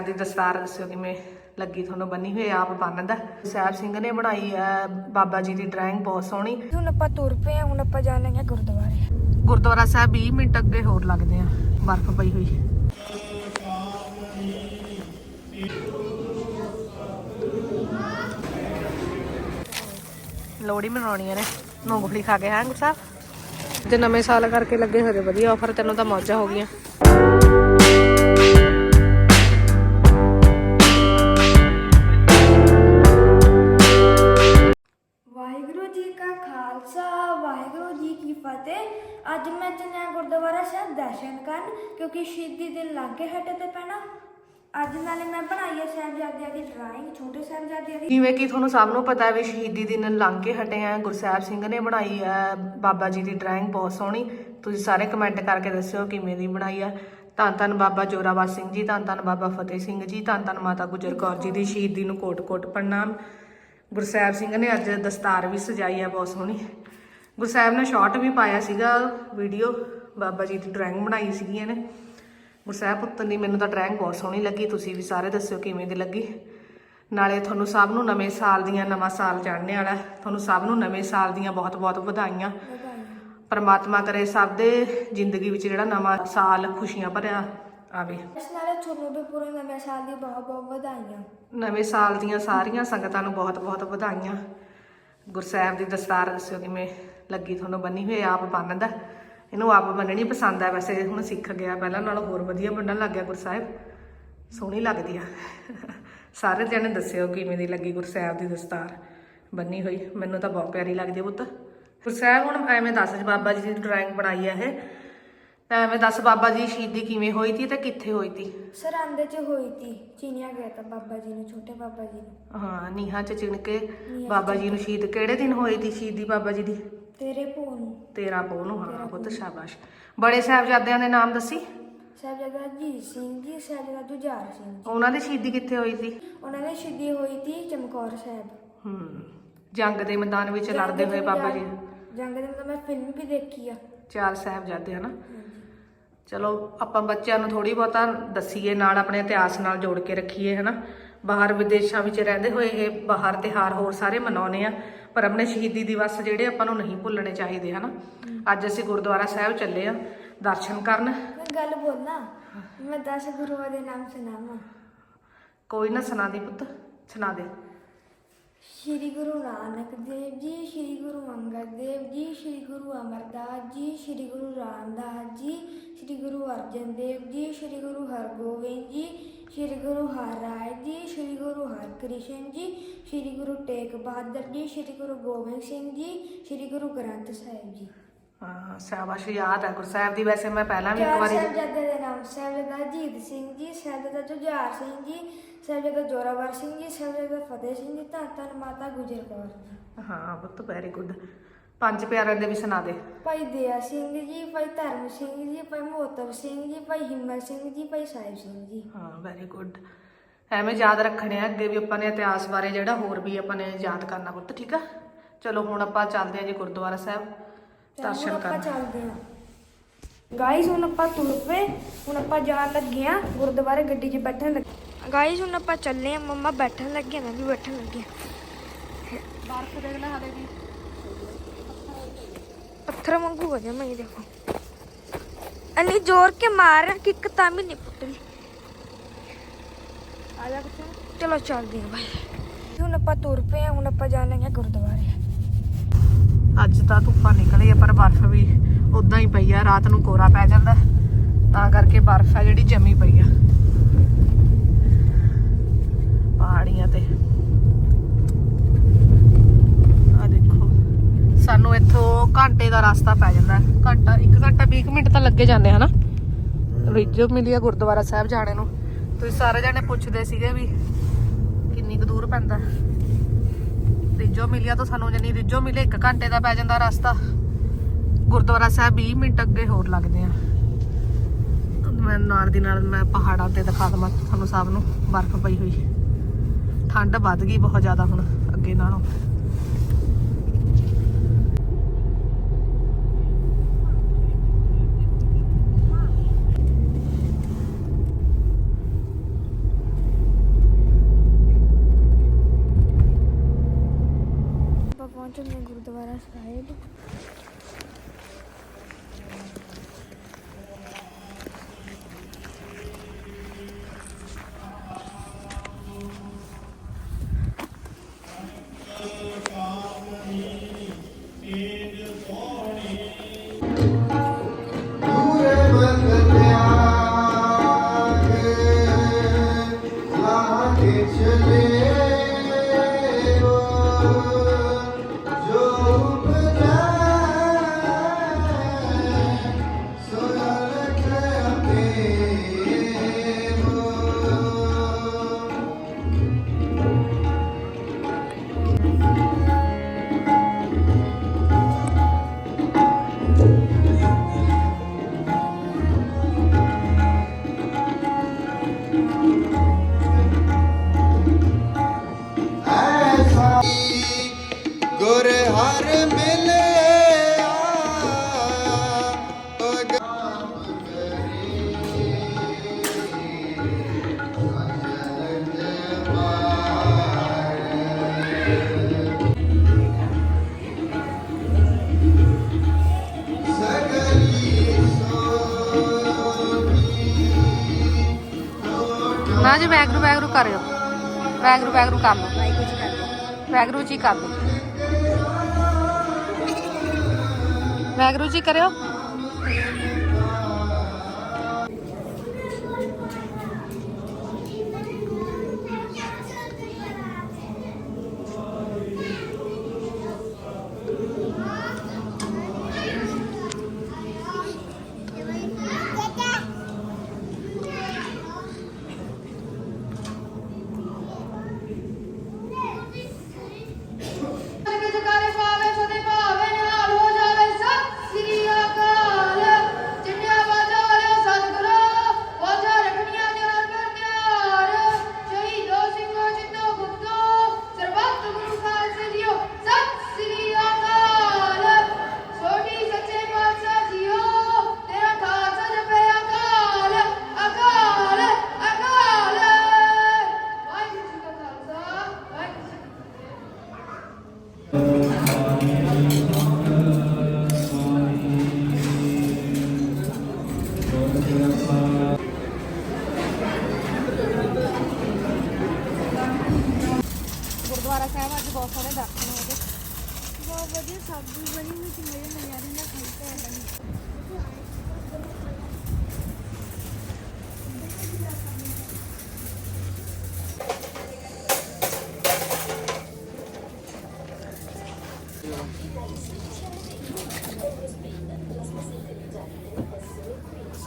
ਗੁਰਸਾਹਿਬ ਦੀ ਦਸਤਾਰ ਦੱਸਿਓ ਕਿਵੇਂ ਲੱਗੀ ਤੁਹਾਨੂੰ ਬੰਨੀ ਹੋਈ ਆਪ ਬੰਨਦਾ ਸਾਹਿਬ ਸਿੰਘ ਨੇ ਬਣਾਈ ਹੈ ਬਾਬਾ ਜੀ ਦੀ ਡਰਾਇੰਗ ਬਹੁਤ ਸੋਹਣੀ। ਹੁਣ ਆਪਾਂ ਤੁਰ ਪਏ ਹਾਂ ਹੁਣ ਆਪਾਂ ਜਾਣ ਲੱਗੇ ਹਾਂ ਗੁਰਦੁਆਰੇ। ਗੁਰਦੁਆਰਾ ਸਾਹਿਬ 20 ਮਿੰਟ ਅੱਗੇ ਹੋਰ ਲੱਗਦੇ ਆ ਬਰਫ਼ ਪਈ ਹੋਈ। ਲੋੜੀ ਮਨਾਉਣੀ ਨੇ ਮੂੰਗਫਲੀ ਖਾ ਕੇ ਹੈ ਗੁਰਸਾਹਿਬ ਜੇ ਨਵੇਂ ਸਾਲ ਕਰਕੇ ਲੱਗੇ ਹੋਏ ਵਧੀਆ ਆਫਰ ਤੈਨੂੰ ਤਾਂ ਮੌਜਾਂ ਹੋ ਗਈਆਂ। ਖਾਲਸਾ, ਵਾਹਿਗੁਰੂ ਜੀ ਕੀ ਫਤਿਹ। ਅੱਜ ਮੈਂ ਚੱਲਿਆ ਗੁਰਦੁਆਰਾ ਸਾਹਿਬ ਦਰਸ਼ਨ ਕਰਨ, ਕਿਉਂਕਿ ਸ਼ਹੀਦੀ ਦੇ ਲਾਗੇ ਹਟੇ ਤੇ ਪੈਣਾ। ਅੱਜ ਨਾਲੇ ਮੈਂ ਬਣਾਈ ਹੈ ਸਾਹਿਬਜ਼ਾਦਿਆਂ ਦੀ ਡਰਾਇੰਗ ਛੋਟੇ ਸਾਹਿਬਜ਼ਾਦਿਆਂ ਦੀ। ਜਿਵੇਂ ਕਿ ਤੁਹਾਨੂੰ ਸਭ ਨੂੰ ਪਤਾ ਹੈ ਵੀ ਸ਼ਹੀਦੀ ਦਿਨ ਲੰਘ ਕੇ ਹਟੇ ਆ ਗੁਰਸਾਹਿਬ ਸਿੰਘ ਨੇ ਬਣਾਈ ਹੈ ਬਾਬਾ ਜੀ ਦੀ ਡਰਾਇੰਗ ਬਹੁਤ ਸੋਹਣੀ। ਤੁਸੀਂ ਸਾਰੇ ਕਮੈਂਟ ਕਰਕੇ ਦੱਸਿਓ ਕਿਵੇਂ ਦੀ ਬਣਾਈ ਹੈ ਧੰਨ ਧੰਨ ਬਾਬਾ ਜੋਰਾਵਰ ਸਿੰਘ ਜੀ, ਧੰਨ ਧੰਨ ਬਾਬਾ ਫਤਿਹ ਸਿੰਘ ਜੀ, ਧੰਨ ਧੰਨ ਮਾਤਾ ਗੁਜਰ ਕੌਰ ਜੀ ਦੀ ਸ਼ਹੀਦੀ ਨੂੰ ਕੋਟ-ਕੋਟ ਪ੍ਰਣਾਮ। ਗੁਰਸਾਹਿਬ ਸਿੰਘ ਨੇ ਅੱਜ ਦਸਤਾਰ ਵੀ ਸਜਾਈ ਹੈ ਬਹੁਤ ਸੋਹਣੀ। ਗੁਰਸਾਹਿਬ ਨੇ ਸ਼ਾਰਟ ਵੀ ਪਾਇਆ ਸੀਗਾ ਵੀਡੀਓ ਬਾਬਾ ਜੀ ਦੀ ਡਰਾਇੰਗ ਬਣਾਈ ਸੀਗੀ ਇਹਨੇ। ਗੁਰਸਾਹਿਬ ਪੁੱਤਰ ਦੀ ਮੈਨੂੰ ਤਾਂ ਡਰਾਇੰਗ ਬਹੁਤ ਸੋਹਣੀ ਲੱਗੀ ਤੁਸੀਂ ਵੀ ਸਾਰੇ ਦੱਸਿਓ ਕਿਵੇਂ ਦੀ ਲੱਗੀ। ਨਾਲੇ ਤੁਹਾਨੂੰ ਸਭ ਨੂੰ ਨਵੇਂ ਸਾਲ ਦੀਆਂ ਨਵਾਂ ਸਾਲ ਚੜ੍ਹਨੇ ਵਾਲਾ। ਤੁਹਾਨੂੰ ਸਭ ਨੂੰ ਨਵੇਂ ਸਾਲ ਦੀਆਂ ਬਹੁਤ-ਬਹੁਤ ਵਧਾਈਆਂ। ਪਰਮਾਤਮਾ ਕਰੇ ਸਭ ਦੇ ਜ਼ਿੰਦਗੀ ਵਿੱਚ ਜਿਹੜਾ ਨਵਾਂ ਸਾਲ ਖੁਸ਼ੀਆਂ ਭਰਿਆ। ਆਵੇ ਇਸ ਨਾਲੇ ਤੁਹਾਨੂੰ ਵੀ ਪੂਰੇ ਨਵੇਂ ਸਾਲ ਦੀ ਬਹੁਤ ਬਹੁਤ ਵਧਾਈਆਂ। ਨਵੇਂ ਸਾਲ ਦੀਆਂ ਸਾਰੀਆਂ ਸੰਗਤਾਂ ਨੂੰ ਬਹੁਤ-ਬਹੁਤ ਵਧਾਈਆਂ। ਗੁਰਸਾਹਿਬ ਦੀ ਦਸਤਾਰ ਦੱਸਿਓ ਕਿਵੇਂ ਲੱਗੀ ਤੁਹਾਨੂੰ ਬੰਨੀ ਹੋਈ ਆਪ ਬੰਨਦਾ ਇਹਨੂੰ ਆਪ ਬੰਨਣੀ ਪਸੰਦ ਆ ਵੈਸੇ ਹੁਣ ਸਿੱਖ ਗਿਆ ਪਹਿਲਾਂ ਨਾਲੋਂ ਹੋਰ ਵਧੀਆ ਬੰਨਣ ਲੱਗ ਗਿਆ ਗੁਰਸਾਹਿਬ ਸੋਹਣੀ ਲੱਗਦੀ ਆ। ਸਾਰੇ ਜਣੇ ਦੱਸਿਓ ਕਿਵੇਂ ਦੀ ਲੱਗੀ ਗੁਰਸਾਹਿਬ ਦੀ ਦਸਤਾਰ ਬੰਨੀ ਹੋਈ। ਮੈਨੂੰ ਤਾਂ ਬਹੁਤ ਪਿਆਰੀ ਲੱਗਦੀ ਆ ਪੁੱਤ। ਗੁਰਸਾਹਿਬ ਹੁਣ ਐਵੇਂ ਦੱਸ ਜੀ ਬਾਬਾ ਜੀ ਦੀ ਡਰਾਇੰਗ ਬਣਾਈ ਆ ਇਹ। ਤਾਂ ਐਵੇਂ ਦੱਸ ਬਾਬਾ ਜੀ ਸ਼ਹੀਦੀ ਕਿਵੇਂ ਹੋਈ ਤੀ ਤੇ ਕਿੱਥੇ ਹੋਈ ਤੀ? ਸਰਾਂਦੇ 'ਚ ਹੋਈ ਤੀ। ਚੀਨਿਆ ਗਿਆ ਤਾਂ ਬਾਬਾ ਜੀ ਨੂੰ ਛੋਟੇ ਬਾਬਾ ਜੀ ਨੂੰ। ਹਾਂ ਨੀਹਾਂ ਚ ਚਿਣ ਕੇ ਬਾਬਾ ਜੀ ਨੂੰ ਸ਼ਹੀਦ ਕਿਹੜੇ ਦਿਨ ਹੋਈ ਤੀ ਸ਼ਹੀਦੀ ਬਾਬਾ ਜੀ ਦੀ? ਤੇਰੇ ਭੂ ਨੂੰ। ਤੇਰਾ ਪੋਹ ਨੂੰ? ਹਾਂ ਪੁੱਤ ਸ਼ਾਬਾਸ਼। ਬੜੇ ਸਾਹਿਬਜ਼ਾਦਿਆਂ ਦੇ ਨਾਮ ਦੱਸੀ? ਸਾਹਿਬਜ਼ਾਦਾ ਅਜੀਤ ਸਿੰਘ ਜੀ ਸਾਹਿਬਜ਼ਾਦਾ ਜੁਝਾਰ ਸਿੰਘ ਜੀ। ਉਹਨਾਂ ਦੀ ਸ਼ਹੀਦੀ ਕਿੱਥੇ ਹੋਈ ਸੀ ਉਹਨਾਂ ਦੀ ਸ਼ਹੀਦੀ ਹੋਈ ਤੀ ਚਮਕੌਰ ਸਾਹਿਬ। ਹੂੰ ਜੰਗ ਦੇ ਮੈਦਾਨ ਵਿੱਚ ਲੜਦੇ ਹੋਏ ਬਾਬਾ ਜੀ। ਜੰਗ ਦੇ ਮਤਲਬ ਮੈਂ ਫਿਲਮ ਵੀ ਦੇਖੀ ਆ। ਚਾਰ ਸਾਹਿਬਜ਼ਾਦੇ ਹਨਾ? ਚਲੋ ਆਪਾਂ ਬੱਚਿਆਂ ਨੂੰ ਥੋੜੀ ਬਹੁਤਾ ਦੱਸੀਏ ਨਾਲ ਆਪਣੇ ਇਤਿਹਾਸ ਨਾਲ ਜੋੜ ਕੇ ਰੱਖੀਏ ਹਨਾ? ਬਾਹਰ ਵਿਦੇਸ਼ਾਂ ਵਿੱਚ ਰਹਿੰਦੇ ਹੋਏ ਇਹ ਬਾਹਰ ਤਿਹਾਰ ਹੋਰ ਸਾਰੇ ਮਨਾਉਨੇ ਆ ਪਰ ਆਪਣੇ ਸ਼ਹੀਦੀ ਦਿਵਸ ਜਿਹੜੇ ਆਪਾਂ ਨੂੰ ਨਹੀਂ ਭੁੱਲਣੇ ਚਾਹੀਦੇ ਹਨਾ? ਅੱਜ ਅਸੀਂ ਗੁਰਦੁਆਰਾ ਸਾਹਿਬ ਚੱਲੇ ਆ ਦਰਸ਼ਨ ਕਰਨ। ਮੈਂ ਗੱਲ ਬੋਲਾਂ? ਮੈਂ 10 ਗੁਰੂਆਂ ਦੇ ਨਾਮ ਸੁਣਾਵਾਂ। ਕੋਈ ਨਾ ਸੁਣਾ ਦੀ ਪੁੱਤ ਸੁਣਾ ਦੇ। ਸ਼੍ਰੀ ਗੁਰੂ ਨਾਨਕ ਦੇਵ ਜੀ ਸ਼੍ਰੀ ਗੁਰੂ ਅੰਗਦ ਦੇਵ ਜੀ ਸ਼੍ਰੀ ਗੁਰੂ ਅਮਰਦਾਸ ਜੀ ਸ਼੍ਰੀ ਗੁਰੂ ਰਾਮਦਾਸ ਜੀ ਸ਼੍ਰੀ ਗੁਰੂ ਅਰਜਨ ਦੇਵ ਜੀ ਸ਼੍ਰੀ ਗੁਰੂ ਹਰਗੋਬਿੰਦ ਜੀ ਸ਼੍ਰੀ ਗੁਰੂ ਹਰਰਾਏ ਜੀ ਸ਼੍ਰੀ ਗੁਰੂ ਹਰਕ੍ਰਿਸ਼ਨ ਜੀ ਸ਼੍ਰੀ ਗੁਰੂ ਤੇਗ ਬਹਾਦਰ ਜੀ ਸ਼੍ਰੀ ਗੁਰੂ ਗੋਬਿੰਦ ਸਿੰਘ ਜੀ ਸ਼੍ਰੀ ਗੁਰੂ ਗ੍ਰੰਥ ਸਾਹਿਬ ਜੀ। ਹਾਂ ਸ਼ਾਬਾਸ਼ ਯਾਦ ਹੈ ਗੁਰਸਾਹਿਬ ਦੀ। ਵੈਸੇ ਮੈਂ ਪਹਿਲਾਂ ਵੀ ਇੱਕ ਵਾਰੀ ਸਾਹਿਬਜ਼ਾਦੇ ਦੇ ਨਾਮ ਸਾਹਿਬਜ਼ਾਦਾ ਅਜੀਤ ਸਿੰਘ ਜੀ ਸਾਹਿਬਜ਼ਾਦਾ ਜੁਝਾਰ ਸਿੰਘ ਜੀ ਸਾਹਿਬਜ਼ਾਦਾ ਜੋਰਾਵਰ ਸਿੰਘ ਜੀ ਸਾਹਿਬਜ਼ਾਦਾ ਫਤਿਹ ਸਿੰਘ ਜੀ ਧੰਨ ਧੰਨ ਮਾਤਾ ਗੁਜਰ ਕੌਰ ਜੀ। ਹਾਂ ਪੁੱਤ ਵੈਰੀ ਗੁੱਡ ਪੰਜ ਪਿਆਰਿਆਂ ਦੇ ਵੀ ਸੁਣਾ ਦੇ। ਭਾਈ ਦਇਆ ਸਿੰਘ ਜੀ ਭਾਈ ਧਰਮ ਸਿੰਘ ਜੀ ਭਾਈ ਮੋਹਤਬ ਸਿੰਘ ਜੀ ਭਾਈ ਹਿੰਮਤ ਸਿੰਘ ਜੀ ਭਾਈ ਸਾਹਿਬ ਸਿੰਘ ਜੀ। ਹਾਂ ਵੈਰੀ ਗੁੱਡ ਐਵੇਂ ਯਾਦ ਰੱਖਣੇ ਆ ਅੱਗੇ ਵੀ ਆਪਾਂ ਨੇ ਇਤਿਹਾਸ ਬਾਰੇ ਜਿਹੜਾ ਹੋਰ ਵੀ ਆਪਾਂ ਨੇ ਯਾਦ ਕਰਨਾ ਪੁੱਤ ਠੀਕ ਆ? ਚਲੋ ਹੁਣ ਆਪਾਂ ਚੱਲਦੇ ਆ ਜੀ ਗੁਰਦੁਆਰਾ ਸਾਹਿਬ ਦਰਸ਼ਨ ਆਪਾਂ ਕਰਨ। ਚੱਲਦੇ ਹਾਂ ਗਾਈਸ ਹੁਣ ਆਪਾਂ ਤੁਰ ਪਏ। ਹੁਣ ਆਪਾਂ ਜਾਣ ਲੱਗੇ ਆ ਗੁਰਦੁਆਰੇ ਗੱਡੀ 'ਚ ਬੈਠਣ ਲੱਗੇ। ਗਾਈਸ ਹੁਣ ਆਪਾਂ ਚੱਲੇ ਆ ਮੰਮਾ ਬੈਠਣ ਲੱਗੇ ਆ, ਮੈਂ ਵੀ ਬੈਠਣ ਲੱਗੀ ਆ। ਬਰਫ਼ ਦੇਖ ਲੈ ਹਾਲੇ ਵੀ। ਪੱਥਰ ਵਾਂਗੂ ਹੋ ਜਾ ਮੈਂ ਇਹ ਦੇਖੋ। ਅੰਨੀ ਜ਼ੋਰ ਕੇ ਮਾਰ ਕਿੱਕ ਤਾਂ ਵੀ ਨਹੀਂ ਪੁੱਟਦੀ ਆ ਜਾ ਪੁੱਤ ਚਲੋ ਚੱਲਦੇ ਹਾਂ ਬਾਈ। ਹੁਣ ਆਪਾਂ ਤੁਰ ਪਏ ਆ ਹੁਣ ਆਪਾਂ ਜਾਣ ਲੱਗੇ ਆ ਗੁਰਦੁਆਰੇ। ਅੱਜ ਤਾਂ ਧੁੱਪਾਂ ਨਿਕਲੀ ਆ ਪਰ ਬਰਫ਼ ਵੀ ਉਦਾਂ ਹੀ ਪਈ ਆ ਰਾਤ ਨੂੰ ਕੋਰਾ ਪੈ ਜਾਂਦਾ। ਤਾਂ ਕਰਕੇ ਬਰਫ਼ ਆ ਜਿਹੜੀ ਜਮੀ ਪਈ ਆ। ਪਹਾੜੀਆਂ ਤੇ ਆ ਦੇਖੋ ਸਾਨੂੰ ਇੱਥੋਂ ਘੰਟੇ ਦਾ ਰਸਤਾ ਪੈ ਜਾਂਦਾ ਹੈ। ਘੰਟਾ 1 ਘੰਟਾ 20 ਮਿੰਟ ਤਾਂ ਲੱਗੇ ਜਾਂਦੇ ਹਨਾ? ਰਿਜੋ ਮਿਲਿਆ ਗੁਰਦੁਆਰਾ ਸਾਹਿਬ ਜਾਣੇ ਨੂੰ। ਤੁਸੀਂ ਸਾਰੇ ਜਾਣੇ ਪੁੱਛਦੇ ਸੀਗੇ ਵੀ ਕਿੰਨੀ ਕੁ ਦੂਰ ਪੈਂਦਾ ਰਿਜੋ ਮਿਲਿਆ ਤਾਂ ਸਾਨੂੰ ਜਨੀ ਰਿਜੋ ਮਿਲੇ 1 ਘੰਟੇ ਦਾ ਪੈ ਜਾਂਦਾ ਰਸਤਾ। ਗੁਰਦੁਆਰਾ ਸਾਹਿਬ 20 ਮਿੰਟ ਅੱਗੇ ਹੋਰ ਲੱਗਦੇ ਆ। ਮੈਂ ਨਾਲ ਦੀ ਨਾਲ ਮੈਂ ਪਹਾੜਾਂ ਤੇ ਦਿਖਾ ਦਵਾਂ ਤੁਹਾਨੂੰ ਸਭ ਨੂੰ ਬਰਫ਼ ਪਈ ਹੋਈ। ਠੰਡ ਵੱਧ ਗਈ ਬਹੁਤ ਜ਼ਿਆਦਾ ਹੁਣ ਅੱਗੇ ਨਾਲੋਂ। ਗੁਰ ਵੈਗਰੂ ਵੈਗਰੂ ਕਰਿਓ। ਵੈਗਰੂ ਵੈਗਰੂ ਕਰ ਲਓ। ਵੈਗਰੂ ਜੀ ਕਰ ਲਓ। ਵੈਗਰੂ ਜੀ ਕਰਿਓ।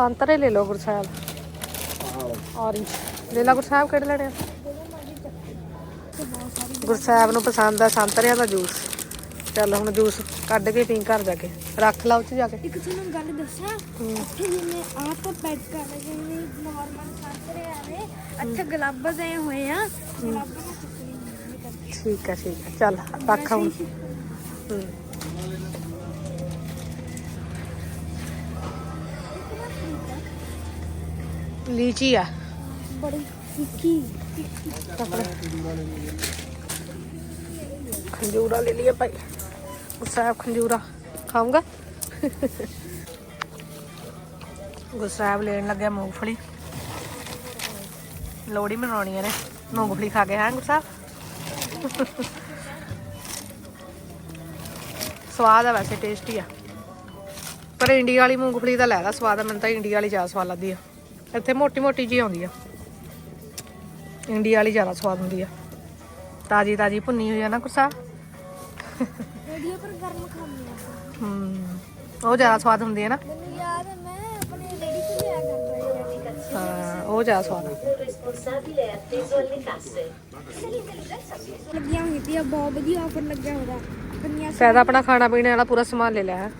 ਸੰਤਰੇ ਲੈ ਲਓ ਗੁਰਸਾਹਿਬ। ਔਰੇਂਜ ਲੈ ਲਾ ਗੁਰਸਾਹਿਬ ਕਿਹੜੇ ਲੈਣੇ ਆ? ਗੁਰਸਾਹਿਬ ਨੂੰ ਪਸੰਦ ਆ ਸੰਤਰਿਆਂ ਦਾ ਜੂਸ। ਚੱਲ ਹੁਣ ਜੂਸ ਕੱਢ ਕੇ ਪੀ ਘਰ ਜਾ ਕੇ। ਰੱਖ ਲਾ ਉੱਥੇ ਜਾ ਕੇ। ਇੱਕ ਤੁਹਾਨੂੰ ਗੱਲ ਦੱਸਾਂ? ਇੱਥੇ ਜਿਵੇਂ ਆਪ ਪੈਕ ਕਰ ਰਹੇ ਜਿਵੇਂ ਨਾਰਮਲ ਸੰਤਰੇ ਆਵੇ ਅੱਛਾ ਗਲਾਬਸ ਆਏ ਹੋਏ ਆ। ਗਲਾਬਸ ਨੂੰ ਚੁੱਕਣੀ ਠੀਕ ਆ ਠੀਕ ਆ। ਚੱਲ ਰੱਖ ਹੁਣ। ਹੂੰ। ਲੀਚੀ ਆ ਬੜੀ ਫਿੱਕੀ ਖੰਜੂਰਾ ਲੈ ਲਿਆ ਭਾਈ ਗੁਰਸਾਹਿਬ ਖੰਜੂਰਾ ਖਾਊਂਗਾ ਗੁਰਸਾਹਿਬ ਲੈਣ ਲੱਗਿਆ ਮੂੰਗਫਲੀ ਲੋੜੀ ਮਨਾਉਣੀ ਆ ਨੇ ਮੂੰਗਫਲੀ ਖਾ ਕੇ ਹੈ ਗੁਰਸਾਹਿਬ ਸਵਾਦ ਆ ਵੈਸੇ ਟੇਸਟੀ ਆ ਪਰ ਇੰਡੀਆ ਵਾਲੀ ਮੂੰਗਫਲੀ ਦਾ ਲੈਦਾ ਸਵਾਦ ਆ ਮੈਨੂੰ ਤਾਂ ਇੰਡੀਆ ਵਾਲੀ ਜ਼ਿਆਦਾ ਸਵਾਦ ਲੱਗਦੀ ਆ ਇੱਥੇ ਮੋਟੀ ਮੋਟੀ ਜੀ ਆਉਂਦੀ ਆ। ਇੰਡੀਆ ਵਾਲੀ ਜ਼ਿਆਦਾ ਸਵਾਦ ਹੁੰਦੀ ਆ। ਤਾਜੀ ਤਾਜੀ ਭੁੰਨੀ ਹੋਈ ਆ ਨਾ ਗੁਰਸਾਹਿਬ ਰੇਡੀਓ ਪਰ ਗਰਮ ਖਾਂਦੀ ਆ ਹਮ ਉਹ ਜ਼ਿਆਦਾ ਸਵਾਦ ਹੁੰਦੀ ਹੈ ਨਾ। ਮੈਨੂੰ ਯਾਦ ਹੈ ਮੈਂ ਆਪਣੇ ਰੇਡੀ ਤੋਂ ਲਿਆ ਕਰਦਾ ਹਾਂ ਉਹ ਜ਼ਿਆਦਾ ਸਵਾਦ ਆ. ਲੱਗੀਆਂ ਹੋਈ ਤੀ ਬਹੁਤ ਵਧੀਆ ਆਫਰ ਲੱਗਿਆ ਹੋਦਾ ਸ਼ਾਇਦ ਆਪਣਾ ਖਾਣਾ ਪੀਣੇ ਵਾਲਾ ਪੂਰਾ ਸਮਾਨ ਲੈ ਲਿਆ ਹੈ।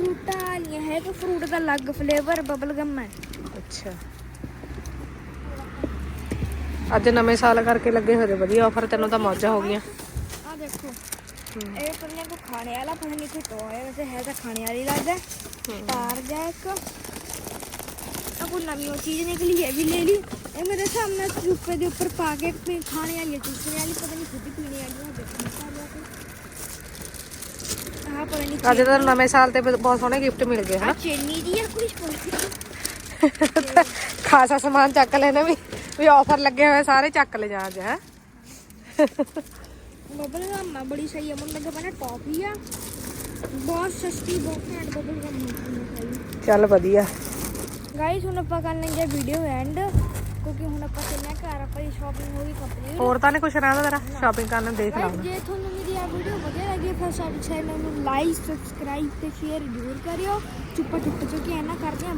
ਫਰੂਟਾਂ ਵਾਲੀਆਂ ਹੈ ਕਿ ਫਰੂਟ ਦਾ ਅਲੱਗ ਫਲੇਵਰ ਬਬਲ ਗਮ ਹੈ। ਅੱਛਾ। ਅੱਜ ਨਵੇਂ ਸਾਲ ਕਰਕੇ ਲੱਗੇ ਹੋਏ ਵਧੀਆ ਆਫਰ ਤੈਨੂੰ ਤਾਂ ਮੌਜਾਂ ਹੋ ਗਈਆਂ। ਆ ਦੇਖੋ ਇਹ ਪਰਨੇ ਕੋ ਖਾਣੇ ਵਾਲਾ ਪਤਾ ਨਹੀਂ ਕਿ ਟੋਏ ਵੈਸੇ ਹੈ ਤਾਂ ਖਾਣੇ ਵਾਲੀ ਲੱਗਦਾ। ਤਾਰ ਜਾ ਇੱਕ। ਆ ਕੋਈ ਨਵੀਂ ਚੀਜ਼ ਨਿਕਲੀ ਹੈ ਵੀ ਲੈ ਲਈ। ਇਹ ਮੇਰੇ ਸਾਹਮਣੇ ਚੁੱਪੇ ਦੇ ਉੱਪਰ ਪਾ ਕੇ ਖਾਣੇ ਵਾਲੀ ਚੂਸਣੇ ਵਾਲੀ ਪਤਾ ਨਹੀਂ ਖੁਦ ਹੀ ਪੀਣੇ ਵਾਲੀ ਹੈ ਦੇਖੋ। ਆਹ ਪਤਾ ਨਹੀਂ ਅੱਜ ਤਾਂ ਨਵੇਂ ਸਾਲ ਤੇ ਬਹੁਤ ਸੋਹਣੇ ਗਿਫਟ ਮਿਲ ਗਏ ਆ ਹਨਾ ਚੇਨੀ ਦੀ ਆ ਕੋਈ ਖਾਸਾ ਸਮਾਨ ਚੱਕ ਲੈਣਾ ਵੀ ਵੀ ਆਫਰ ਲੱਗੇ ਹੋਏ ਸਾਰੇ ਚੱਕ ਲੈ ਜਾ ਅੱਜ ਹੈ? ਬਬਲ ਗਮ ਆ ਬੜੀ ਸਹੀ ਹੈ ਮੈਨੂੰ ਲੱਗਾ ਪਹਿਲਾਂ ਟੌਫੀ ਆ। ਬਹੁਤ ਸਸਤੀ ਬਹੁਤ ਘੈਂਟ ਬਬਲ ਗਮ ਹੈ ਚੱਲ ਵਧੀਆ। ਗਾਈਸ ਹੁਣ ਆਪਾਂ ਕਰ ਲੈਂਗੇ ਵੀਡੀਓ ਐਂਡ ਕਿਉਂਕਿ ਹੁਣ ਆਪਾਂ ਹਾਂ ਘਰ ਆਪਾਂ ਦੀ ਸ਼ਾਪਿੰਗ ਹੋ ਗਈ ਕੰਪਲੀਟ ਹੋਰ ਤਾਂ ਨਹੀਂ ਕੁਛ ਰਹਿੰਦਾ ਤੇਰਾ? ਸ਼ਾਪਿੰਗ ਕਰਨ ਦੇਖ ਗਾਇਸ ਲਾਂਗੇ। ਜੇ ਤੁਹਾਨੂੰ ਮੇਰੀ ਆ ਵੀਡੀਓ ਵਧੀਆ ਲੱਗੀ ਫਿਰ ਸਾਡੇ ਚੈਨਲ ਨੂੰ ਲਾਈਕ ਸਬਸਕ੍ਰਾਈਬ ਤੇ ਸ਼ੇਅਰ ਜ਼ਰੂਰ ਕਰਿਓ ਚੁੱਪਾ ਚੁੱਪ ਚੁੱਕੀ ਐਨਾ ਕਰਦੇ ਆਂ